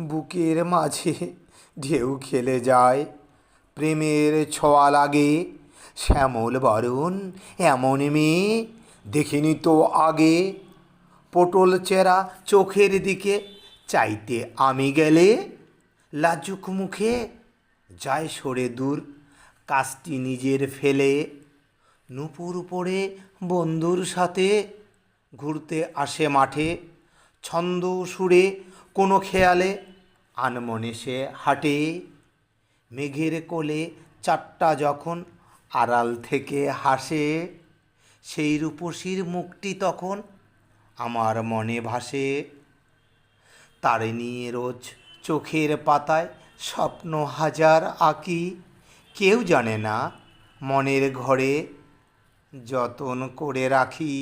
বুকের মাঝে ঢেউ খেলে যায়। প্রেমের ছোঁয়া লাগে। শ্যামল বরণ এমন মেয়ে দেখিনি তো আগে। পটল চেরা চোখের দিকে চাইতে আমি গেলে লাজুক মুখে যায় সরে দূর, কাজটি নিজের ফেলে। নুপুর পড়ে বন্ধুর সাথে, ঘুরতে আসে মাঠে, ছন্দ সুরে কোনো খেয়ালে? আনমনে সে হাঁটে। মেঘের কোলে চারটা যখন আড়াল থেকে হাসে, সেই রূপসীর মুখটি তখন আমার মনে ভাসে। তারে নিয়ে রোজ চোখের পাতায় স্বপ্ন হাজার আঁকি, কেউ জানে না মনের ঘরে যতন করে রাখি।